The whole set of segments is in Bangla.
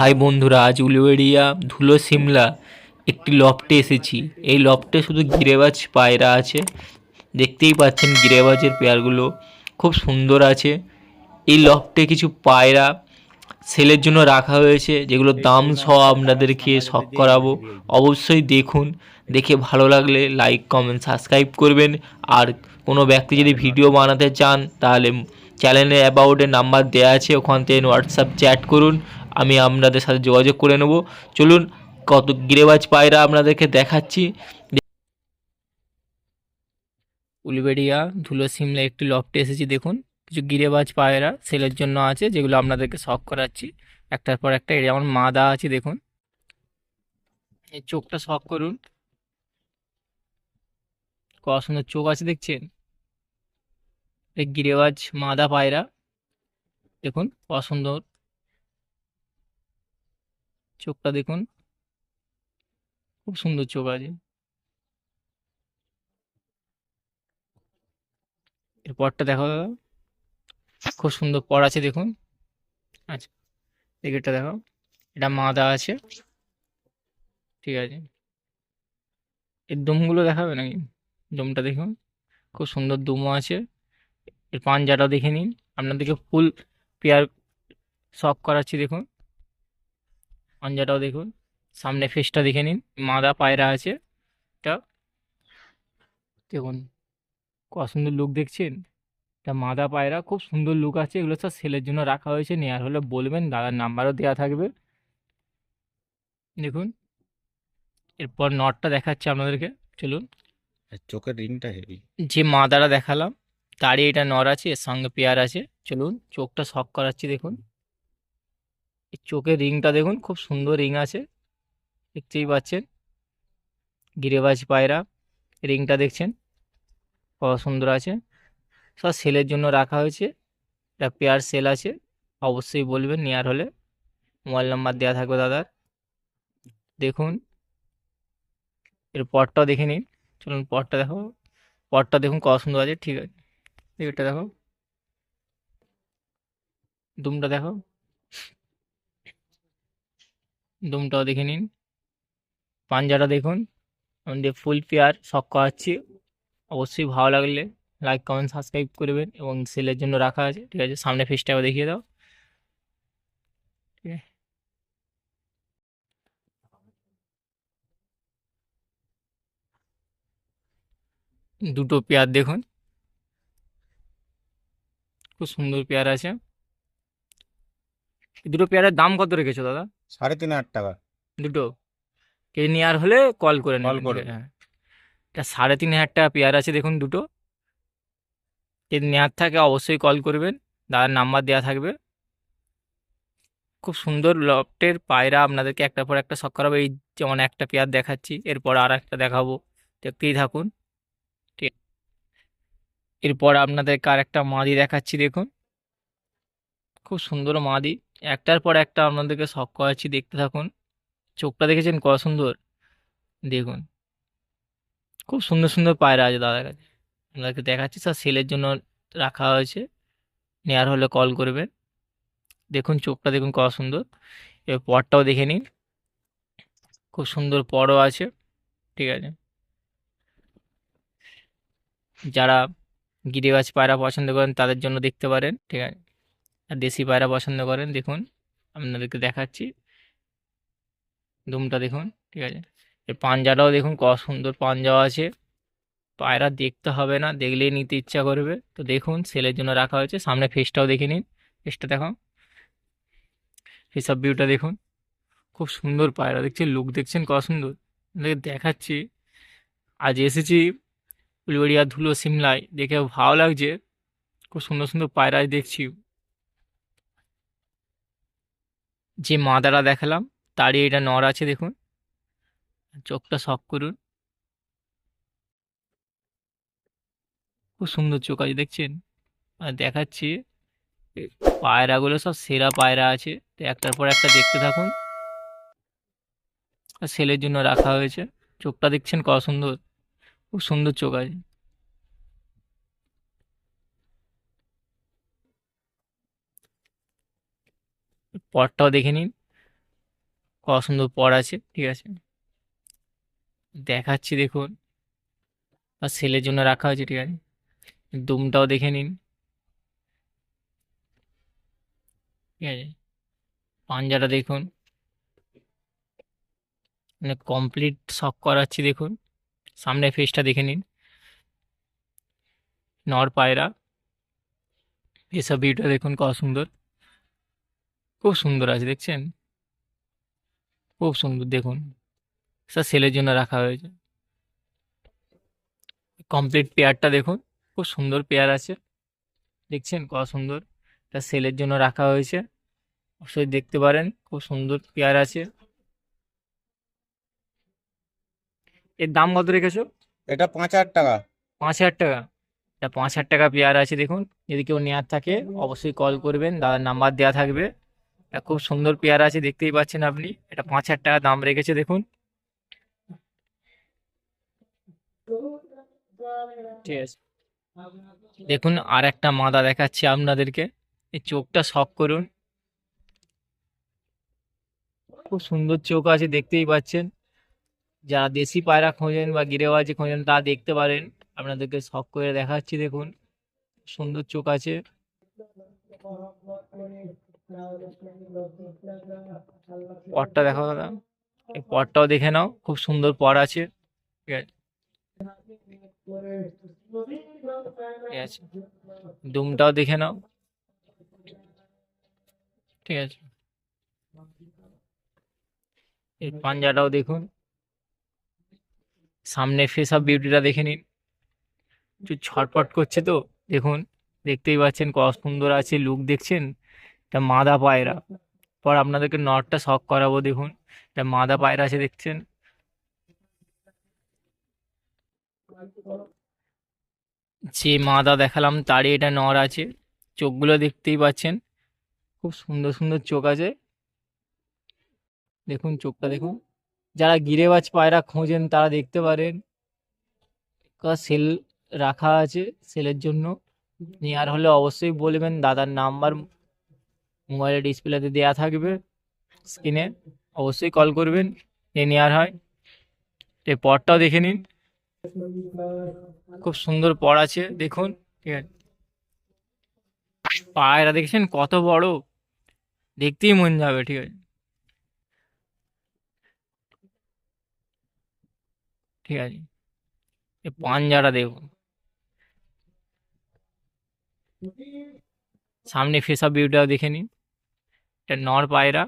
হাই বন্ধুরা, আজ উলুবেড়িয়া ধুলো সিমলা একটি লফটে এসেছি। এই লফটে শুধু গিরেবাজ পায়রা আছে, দেখতেই পাচ্ছেন গিরেবাজের পেয়ারগুলো খুব সুন্দর আছে। এই লফটে কিছু পায়রা সেলের জন্য রাখা হয়েছে, যেগুলোর দাম সহ আপনাদেরকে শখ করাবো। অবশ্যই দেখুন, দেখে ভালো লাগলে লাইক কমেন্ট সাবস্ক্রাইব করবেন। আর কোনো ব্যক্তি যদি ভিডিও বানাতে চান, তাহলে চ্যানেলে অ্যাবাউটের নাম্বার দেওয়া আছে, ওখান থেকে হোয়াটসঅ্যাপ চ্যাট করুন। আমি আপনাদের সাথে যোগাযোগ করে নেব। চলুন, কত গিরেবাজ পায়রা আপনাদেরকে দেখাচ্ছি। উলবেড়িয়া, ধুলো সিমলা একটি লফটে এসেছি, দেখুন। কিছু গিরেবাজ পায়রা সেলের জন্য আছে, যেগুলো আপনাদেরকে শখ করাচ্ছি। একটার পর একটা, এর যেমন মাদা আছে, দেখুন। এই চোখটা শখ করুন। কত সুন্দর চোখ আছে, দেখছেন? এই গিরেবাজ মাদা পায়রা, দেখুন, কত সুন্দর। চোখটা দেখুন। খুব সুন্দর চোখ আছে। এর পরটা দেখো খুব সুন্দর পর আছে দেখুন। আচ্ছা এদিকেরটা দেখো। এটা মাদা আছে। ঠিক আছে। এর দমগুলো দেখাবে নাকি? দমটা দেখুন। খুব সুন্দর দমও আছে। এর পাঞ্জাটাও দেখে নিন। আপনাদেরকে ফুল পেয়ার শখ করাচ্ছি দেখুন। পাঞ্জাটাও দেখুন। সামনে ফেসটা দেখে নিন। মাদা পায়রা আছে। এটা দেখুন কত সুন্দর লুক দেখছেন? এটা মাদা পায়রা খুব সুন্দর লুক আছে। এগুলো সব সেলের জন্য রাখা হয়েছে। নেওয়ার হলে বলবেন দাদার নাম্বারও দেওয়া থাকবে। দেখুন এরপর নটটা দেখাচ্ছে আপনাদেরকে। চলুন। চোখের রিংটা হেভি যে মাদারা দেখালাম তারই এটা নর আছে এর সঙ্গে পেয়ার আছে। চলুন চোখটা শখ করাচ্ছি দেখুন। চোখের রিংটা দেখুন, খুব সুন্দর রিং আছে। দেখতেই পাচ্ছেন। গিরেবাজ পায়রা, রিংটা দেখছেন। কত সুন্দর আছে। সব সেলের জন্য রাখা হয়েছে। এটা পেয়ার সেল আছে। অবশ্যই বলবেন, নেওয়ার হলে। মোবাইল নাম্বার দেওয়া থাকবে দাদার। দেখুন। এর পরটাও দেখে নিন। চলুন পটটা দেখো। পটটা দেখুন কত সুন্দর আছে। ঠিক আছে। এটা দেখো। দুমটা দেখো। দুমটাও দেখে নিন। পাঞ্জাটা দেখুন। আমাদের ফুল পেয়ার, শখ করাচ্ছি। অবশ্যই ভালো লাগলে লাইক কমেন্ট সাবস্ক্রাইব করবেন এবং সেলের জন্য রাখা আছে। ঠিক আছে, সামনে ফেসটাও দেখিয়ে দাও। ঠিক আছে। দুটো পেয়ার দেখুন। খুব সুন্দর পেয়ার আছে। দুটো পেয়ারের দাম কত রেখেছো দাদা? সাড়ে তিন হাজার টাকা। দুটো। কে নেওয়ার হলে কল করে নেবেন। করবেন। হ্যাঁ। এটা সাড়ে তিন হাজার টাকা পেয়ার আছে দেখুন দুটো। কে নেওয়ার থাকে অবশ্যই কল করবেন। দাদার নাম্বার দেওয়া থাকবে। খুব সুন্দর লফটের পায়রা আপনাদেরকে একটা পর একটা শখ করাবো। এই যেমন একটা পেয়ার দেখাচ্ছি এরপর আর একটা দেখাবো। দেখতেই থাকুন। ঠিক এরপর আপনাদেরকে আর একটা মাদি দেখাচ্ছি দেখুন। খুব সুন্দর মাদি। একটার পর একটা আপনাদেরকে শখ করাচ্ছি, দেখতে থাকুন। চোখটা দেখেছেন? কত সুন্দর? দেখুন। খুব সুন্দর সুন্দর পায়রা আছে দাদার কাছে। আপনাদেরকে দেখাচ্ছি স্যার সেলের জন্য রাখা হয়েছে। নেওয়ার হলে কল করবেন। দেখুন, চোখটা দেখুন কত সুন্দর। এবার পরটাও দেখে নিন। খুব সুন্দর পরও আছে, ঠিক আছে। যারা গিরিবাজ পায়রা পছন্দ করেন, তাদের জন্য দেখতে পারেন, ঠিক আছে। দেশি পায়রা পছন্দ করেন, দেখুন। আপনাদেরকে দেখাচ্ছি। দুমটা দেখুন, ঠিক আছে। এর পাঞ্জাটাও দেখুন কত সুন্দর পাঞ্জাও আছে। পায়রা দেখতে হবে না, দেখলেই নিতে ইচ্ছা করবে। তো দেখুন, সেলের জন্য রাখা হয়েছে। সামনে ফেসটাও দেখে নিন। ফেসটা দেখো। ফেস ভিউটা দেখুন। খুব সুন্দর পায়রা, দেখছেন? লুক দেখছেন? কত সুন্দর। দেখাচ্ছি। আজ এসেছি উলবেড়িয়া ধুলো, সিমলায়। দেখে ভালো লাগছে। খুব সুন্দর সুন্দর পায়রা দেখছি। যে মাদারা দেখালাম, তারই এটা নর আছে দেখুন। চোখটা শখ করুন। খুব সুন্দর চোখ আছে, দেখছেন? আর দেখাচ্ছি পায়রাগুলো সব সেরা পায়রা আছে। তো একটার পর একটা দেখতে থাকুন। আর সেলের জন্য রাখা হয়েছে। চোখটা দেখছেন কত সুন্দর। খুব সুন্দর চোখ আছে। পরটাও দেখে নিন। কত সুন্দর পর আছে, ঠিক আছে? দেখাচ্ছি দেখুন। আর সেলের জন্য রাখা হয়েছে, ঠিক আছে? দুমটাও দেখে নিন। ঠিক আছে? পাঞ্জাটা দেখুন। মানে কমপ্লিট শক করাচ্ছি দেখুন। সামনে ফেসটা দেখে নিন। নর পায়রা। এসব ভিউটা দেখুন কত সুন্দর। খুব সুন্দর আছে দেখছেন? খুব সুন্দর দেখুন। স্যার সেলের জন্য রাখা হয়েছে। কমপ্লিট পেয়ারটা দেখুন খুব সুন্দর পেয়ার আছে। দেখছেন কত সুন্দর। এটা সেলের জন্য রাখা হয়েছে। অবশ্যই দেখতে পারেন খুব সুন্দর পেয়ার আছে। এর দাম কত রেখেছো? এটা পাঁচ হাজার টাকা। পাঁচ হাজার টাকা? এটা পাঁচ হাজার টাকা পেয়ার আছে দেখুন। যদি কেউ নেওয়ার থাকে অবশ্যই কল করবেন দাদার নাম্বার দেওয়া থাকবে। এটা খুব সুন্দর পেয়ারা আছে, দেখতেই পাচ্ছেন আপনি। এটা পাঁচ হাজার টাকা দাম রেখেছে, দেখুন। ঠিক আছে। দেখুন আর একটা মাদা দেখাচ্ছি আপনাদেরকে। এই চোখটা শখ করুন। খুব সুন্দর চোখ আছে, দেখতেই পাচ্ছেন। যারা দেশি পায়রা খোঁজেন বা গিরেবাজি খোঁজেন তা দেখতে পারেন। আপনাদেরকে শখ করে দেখাচ্ছি, দেখুন। সুন্দর চোখ আছে। পরটা দেখো দাদা। এই পরটাও দেখে নাও, খুব সুন্দর পট আছে। ঠিক আছে? ঠিক আছে। দুমটাও দেখে নাও। ঠিক আছে? এই পাঞ্জাটাও দেখুন। সামনে ফেস অফ বিউটিটা দেখে নিন। একটু ছটপট করছে তো, দেখুন। দেখতেই পাচ্ছেন কত সুন্দর আছে লুক, দেখছেন? এটা মাদা পায়রা। পর আপনাদেরকে নটটা শখ করাবো, দেখুন। এটা মাদা পায়রা আছে, দেখছেন? যে মাদা দেখালাম, তারই এটা নর আছে। চোখগুলো দেখতেই পাচ্ছেন। খুব সুন্দর সুন্দর চোখ আছে। দেখুন চোখটা, দেখুন। যারা গিরে গিরেবাজ পায়রা খোঁজেন, তারা দেখতে পারেন। সেল রাখা আছে সেলের জন্য। নেওয়ার হলে অবশ্যই বলবেন, দাদার নাম্বার মোবাইলের ডিসপ্লেতে দেওয়া থাকবে স্ক্রিনে, অবশ্যই কল করবেন, এ নেওয়ার হয়। এই পরটাও দেখে নিন। খুব সুন্দর পর আছে, দেখুন, ঠিক আছে। পায়রা দেখছেন কত বড়? দেখতেই মন যাবে, ঠিক আছে। ঠিক আছে। এই পাঞ্জাটা দেখুন। সামনে ফেস অফ ভিউটাও দেখে নিন। এটা নর পায়রা।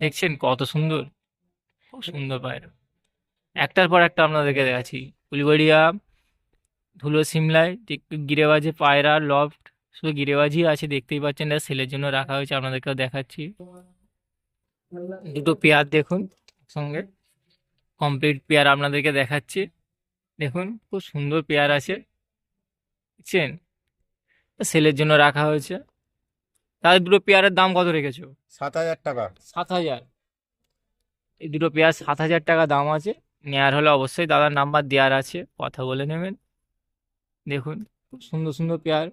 দেখছেন কত সুন্দর? খুব সুন্দর পায়রা। একটার পর একটা আপনাদেরকে দেখাচ্ছি। উলবেড়িয়া ধুলো সিমলায় গিরেবাজে পায়রা লফট শুধু গিরেবাজি আছে দেখতেই পাচ্ছেন এটা সেলের জন্য রাখা হয়েছে আপনাদেরকেও দেখাচ্ছি। দুটো পেয়ার দেখুন সঙ্গে কমপ্লিট পেয়ার আপনাদেরকে দেখাচ্ছি। দেখুন খুব সুন্দর পেয়ার আছে। দেখছেন? সেলের জন্য রাখা হয়েছে। তাদের দুটো পেয়ারের দাম কত রেখেছো? সাত হাজার টাকা। সাত হাজার। এই দুটো পেয়ার সাত হাজার টাকা দাম আছে। নেওয়ার হলে অবশ্যই দাদার নাম্বার দেওয়ার আছে। কথা বলে নেবেন। দেখুন খুব সুন্দর সুন্দর পেয়ার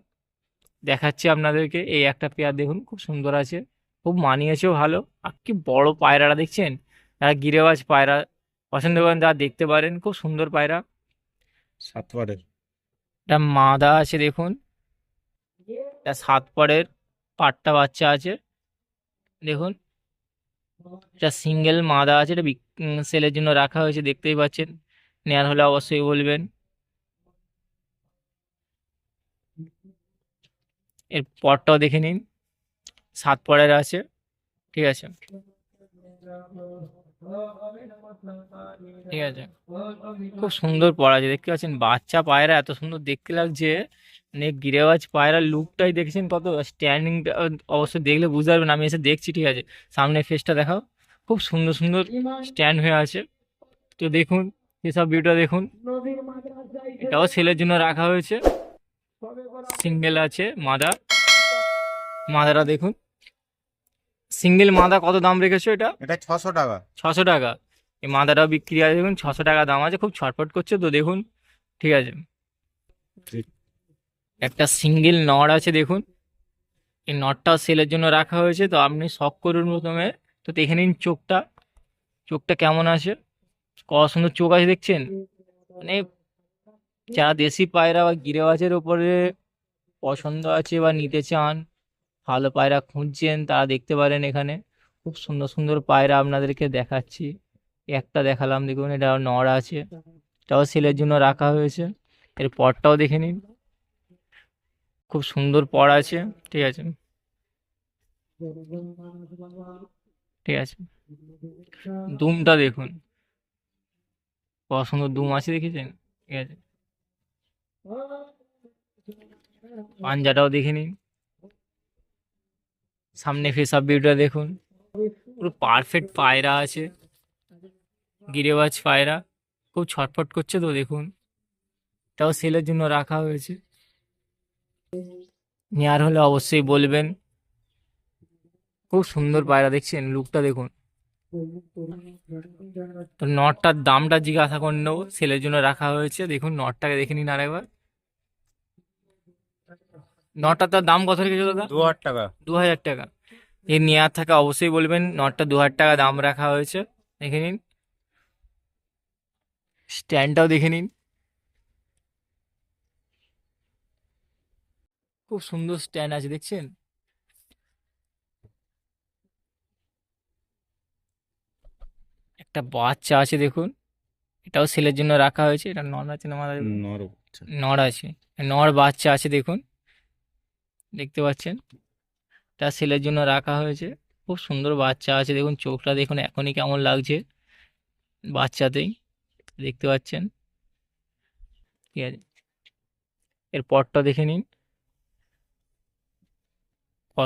দেখাচ্ছি আপনাদেরকে। এই একটা পেয়ার দেখুন খুব সুন্দর আছে। খুব মানিয়েছেও ভালো। আর কি বড় পায়রাটা দেখছেন? যারা গিরেবাজ পায়রা পছন্দ করেন তারা দেখতে পারেন। খুব সুন্দর পায়রা। সাত পরের। এটা মাদা আছে দেখুন। এটা সাত পরের। পাট্টা বাচ্চা আছে। দেখুন। এটা সিঙ্গেল মাদা আছে, এটা সেলের জন্য রাখা হয়েছে, দেখতেই পাচ্ছেন। নেয়ার হলে অবশ্যই বলবেন। এর পরটাও দেখে নিন। সাত পরের আছে, ঠিক আছে। ঠিক আছে। খুব সুন্দর পড়া আছে, দেখতে পাচ্ছেন। বাচ্চা পায়রা এত সুন্দর দেখতে লাগছে। মানে গিরেবাজ পায়রার লুকটাই দেখেছেন? কত স্ট্যান্ডিংটা অবশ্যই দেখলে বুঝতে পারবেন। আমি এসে দেখছি ঠিক আছে। সামনে ফেসটা দেখাও। খুব সুন্দর সুন্দর স্ট্যান্ড হয়ে আছে। তো দেখুন এসব ভিউটা দেখুন। এটাও ছেলের জন্য রাখা হয়েছে। সিঙ্গেল আছে মাদা মাদাটা দেখুন। সিঙ্গেল মাদা কত দাম রেখেছো এটা? এটা ছশো টাকা। ছশো টাকা। এই মাদাটাও বিক্রি আছে দেখুন। ছশো টাকা দাম আছে খুব ছটফট করছে। তো দেখুন ঠিক আছে। একটা সিঙ্গেল নট আছে দেখুন। এই নটটাও সেলের জন্য রাখা হয়েছে, তো আপনি শখ করুন প্রথমে। তো দেখে নিন চোখটা। চোখটা কেমন আছে? কত সুন্দর চোখ আছে দেখছেন? মানে যারা দেশি পায়রা বা গিরেবাজের ওপরে পছন্দ আছে বা নিতে চান, ভালো পায়রা খুঁজছেন, তারা দেখতে পারেন এখানে। খুব সুন্দর সুন্দর পায়রা আপনাদেরকে দেখাচ্ছি। একটা দেখালাম, দেখুন এটা নড় আছে। এটাও সেলের জন্য রাখা হয়েছে। এর পরটাও দেখে নিন। খুব সুন্দর পড় আছে, ঠিক আছে। ঠিক আছে। দুমটা দেখুন। কত সুন্দর দুম আছে দেখেছেন? ঠিক আছে। পাঞ্জাটাও দেখে নিন। সামনে ফেস আপ ভিউটা দেখুন। পুরো পারফেক্ট পায়রা আছে। গিরেবাজ পায়রা। খুব ছটফট করছে তো দেখুন। এটাও সেলের জন্য রাখা হয়েছে। নেওয়ার হলে অবশ্যই বলবেন। খুব সুন্দর পায়রা দেখছেন লুকটা দেখুন। তো নটটার দামটা জিজ্ঞাসা করে নেব সেলের জন্য রাখা হয়েছে। দেখুন নটটাকে দেখে নিন আরেকবার। নটটার তার দাম কত রেখেছো দাদা? দু হাজার টাকা। দু হাজার টাকা। এর নেওয়ার থাকে অবশ্যই বলবেন নটটা দু হাজার টাকা দাম রাখা হয়েছে। দেখে নিন। স্ট্যান্ডটাও দেখে নিন। খুব সুন্দর স্ট্যান্ড আছে দেখছেন? একটা বাচ্চা আছে দেখুন। এটাও সেলের জন্য রাখা হয়েছে। এটা নর আছে না নর নর আছে। নর বাচ্চা আছে দেখুন। দেখতে পাচ্ছেন? এটা সেলের জন্য রাখা হয়েছে। খুব সুন্দর বাচ্চা আছে দেখুন। চোখটা দেখুন এখনই কেমন লাগছে বাচ্চাতেই। দেখতে পাচ্ছেন? ঠিক আছে। এর পরটা দেখে নিন।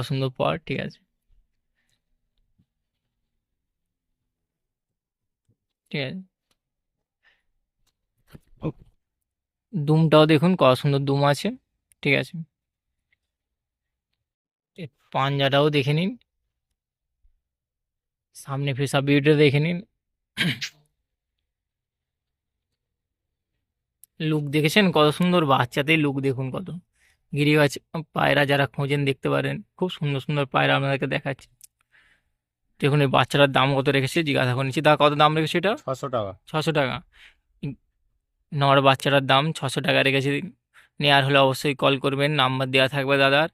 সুন্দর পর, ঠিক আছে? ঠিক আছে? দুমটাও দেখুন, কত সুন্দর দুম আছে, ঠিক আছে? পাঞ্জাটাও দেখে নিন। সামনে ফেসা বিউটিটা দেখে নিন। লুক দেখেছেন? কত সুন্দর বাচ্চাতেই লুক দেখুন কত। গিরিবাজ পায়রা যারা খোঁজেন দেখতে পারেন খুব সুন্দর সুন্দর পায়রা আপনাদেরকে দেখাচ্ছি। দেখুন এই বাচ্চাটার দাম কত রেখেছে জিজ্ঞাসা করে নিচ্ছি তা কত দাম রেখেছে এটা? ছশো টাকা। ছশো টাকা। নর বাচ্চাটার দাম ছশো টাকা রেখেছে। নেওয়ার হলে অবশ্যই কল করবেন নাম্বার দেওয়া থাকবে দাদার।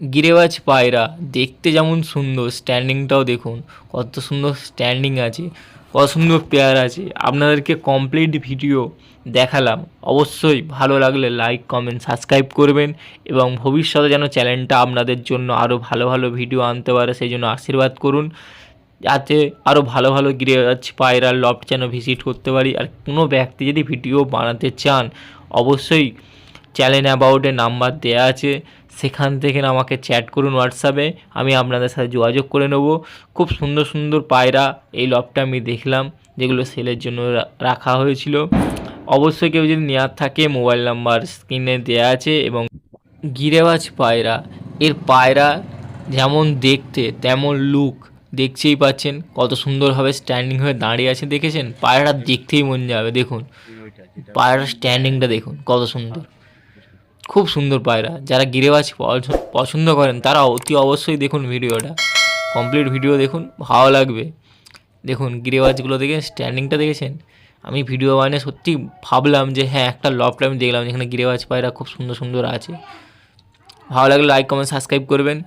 গিরেবাজ পায়রা দেখতে যেমন সুন্দর স্ট্যান্ডিংটাও দেখুন কত সুন্দর স্ট্যান্ডিং আছে। সুন্দর পেয়ার আছে। আপনাদেরকে কমপ্লিট ভিডিও দেখালাম। অবশ্যই ভালো লাগলে লাইক কমেন্ট সাবস্ক্রাইব করবেন এবং ভবিষ্যতে যেন চ্যানেলটা আপনাদের জন্য আরও ভালো ভালো ভিডিও আনতে পারে, সেই জন্য আশীর্বাদ করুন। যাতে আরও ভালো ভালো গিরিরাজ পায়রার লফট যেন ভিজিট করতে পারি। আর কোনো ব্যক্তি যদি ভিডিও বানাতে চান, অবশ্যই চ্যানেল অ্যাবাউটে নাম্বার দেওয়া আছে, সেখান থেকে আমাকে চ্যাট করুন হোয়াটসঅ্যাপে আমি আপনাদের সাথে যোগাযোগ করে নেব। খুব সুন্দর সুন্দর পায়রা এই লফটটা আমি দেখলাম, যেগুলো সেলের জন্য রাখা হয়েছিল। অবশ্যই কেউ যদি নেওয়ার থাকে মোবাইল নাম্বার স্ক্রিনে দেওয়া আছে এবং গিরেবাজ পায়রা, এর পায়রা যেমন দেখতে, তেমন লুক দেখছেই পাচ্ছেন। কত সুন্দরভাবে স্ট্যান্ডিং হয়ে দাঁড়িয়ে আছে, দেখেছেন? পায়রাটা দেখতেই মন যাবে, দেখুন। পায়রার স্ট্যান্ডিংটা দেখুন, কত সুন্দর। খুব সুন্দর পায়রা। যারা গিরেবাজ পছ- পছন্দ করেন তারা অতি অবশ্যই দেখুন ভিডিওটা। কমপ্লিট ভিডিও দেখুন, ভালো লাগবে। দেখুন গিরেবাজগুলো দেখে স্ট্যান্ডিংটা দেখেছেন? আমি ভিডিও বানিয়ে সত্যি ভাবলাম যে হ্যাঁ একটা লফটা আমি দেখলাম যেখানে গিরেবাজ পায়রা খুব সুন্দর সুন্দর আছে। ভালো লাগলে লাইক কমেন্ট সাবস্ক্রাইব করবেন।